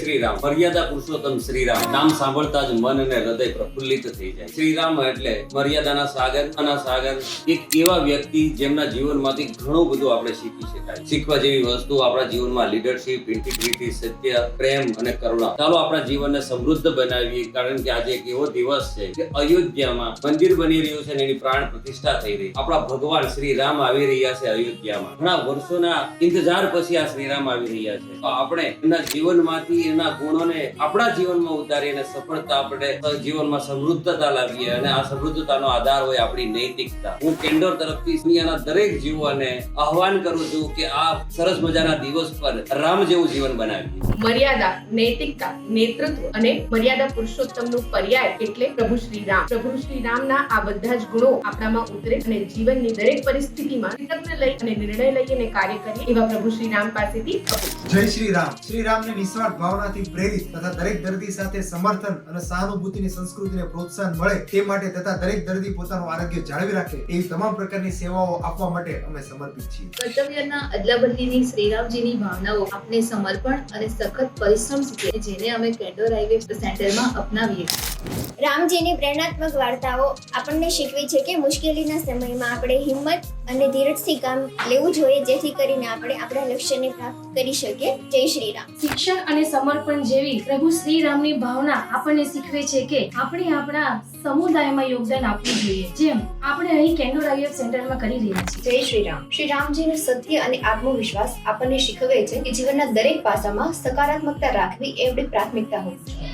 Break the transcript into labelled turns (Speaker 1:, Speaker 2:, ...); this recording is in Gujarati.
Speaker 1: શ્રી રામ મર્યાદા પુરુષોત્તમ શ્રી રામ નામ સાંભળતા જ મન અને હૃદય પ્રફુલ્લિત થઈ જાય. શ્રી રામ એટલે મર્યાદાના સાગર ના સાગર, એક એવા વ્યક્તિ જેમના જીવનમાંથી ઘણું બધું આપણે શીખી શકાય. શીખવા જેવી વસ્તુ આપણા જીવનમાં લીડરશિપ ઇન્ટિગ્રિટી સત્ય, પ્રેમ અને કરુણા. ચાલો આપણા જીવનને સમૃદ્ધ બનાવીએ, કારણ કે આજે એક એવો દિવસ છે કે અયોધ્યામાં મંદિર બની રહ્યું છે અને એની પ્રાણ પ્રતિષ્ઠા થઈ રહી. આપણા ભગવાન શ્રી રામ આવી રહ્યા છે અયોધ્યામાં. ઘણા વર્ષોના ઇંતજાર પછી આ શ્રી રામ આવી રહ્યા છે. તો આપણે એમના જીવનમાંથી એના ગુણોને આપણા જીવનમાં ઉતારીને સફળતા આપણે જીવનમાં સમૃદ્ધતા લાવીએ અને આ સમૃદ્ધતાનો આધાર હોય આપણી નૈતિકતા. હું કેન્ડોર તરફથી દુનિયાના દરેક જીવોને આહવાન કરું છું કે આ સરસ મજાના દિવસ પર રામ જેવું જીવન બનાવીએ.
Speaker 2: મર્યાદા નૈતિકતા નેતૃત્વ અને મર્યાદા પુરુષોત્તમનું પર્યાય એટલે પ્રભુ શ્રી રામ. પ્રભુ શ્રી રામના આ બધા જ ગુણો આપણામાં ઉતરે અને જીવનની દરેક પરિસ્થિતિમાં કૃતજ્ઞ લઈ અને નિર્ણય લઈ અને કાર્ય કરીએ એવા પ્રભુ શ્રી રામ પાસેથી
Speaker 3: જય શ્રી રામ. શ્રી રામને નિસ્વાર્થ ભાવનાથી પ્રેરિત તથા દરેક દર્દી સાથે સમર્થન અને સહાનુભૂતિની સંસ્કૃતિને પ્રોત્સાહન મળે તે માટે તથા દરેક દર્દી પોતાનું આરોગ્ય જાળવી રાખે એવી તમામ પ્રકારની સેવાઓ આપવા માટે અમે સમર્પિત છીએ
Speaker 4: કર્તવ્યના અદલાબદલીની શ્રીરામજીની ભાવનાઓ આપને સમર્પણ અને સખત પરિશ્રમ જેને અમે કેન્ડોર હાઈવે સેન્ટરમાં અપનાવીએ છીએ.
Speaker 5: રામજીની પ્રેરણાત્મક વાર્તાઓ આપણને શીખવે છે કે મુશ્કેલીના સમયમાં આપણે હિંમત અને ધીરજથી કામ લેવું જોઈએ જેથી કરીને આપણે આપણા લક્ષ્યને પ્રાપ્ત કરી શકીએ. જય શ્રી રામ.
Speaker 6: શિક્ષણ અને સમર્પણ જેવી પ્રભુ શ્રી રામની ભાવના આપણને શીખવે છે કે આપણે આપણા સમુદાયમાં યોગદાન આપવું જોઈએ. જેમ આપણે અહીં કેન્ડો રાયફ સેન્ટરમાં કરી રહ્યા છીએ.
Speaker 7: જય શ્રી રામ. શ્રી રામજીનું સત્ય અને આત્મવિશ્વાસ આપણને શીખવે છે કે જીવનના દરેક પાસામાં સકારાત્મકતા રાખવી એ આપણી પ્રાથમિકતા હોય જોઈએ.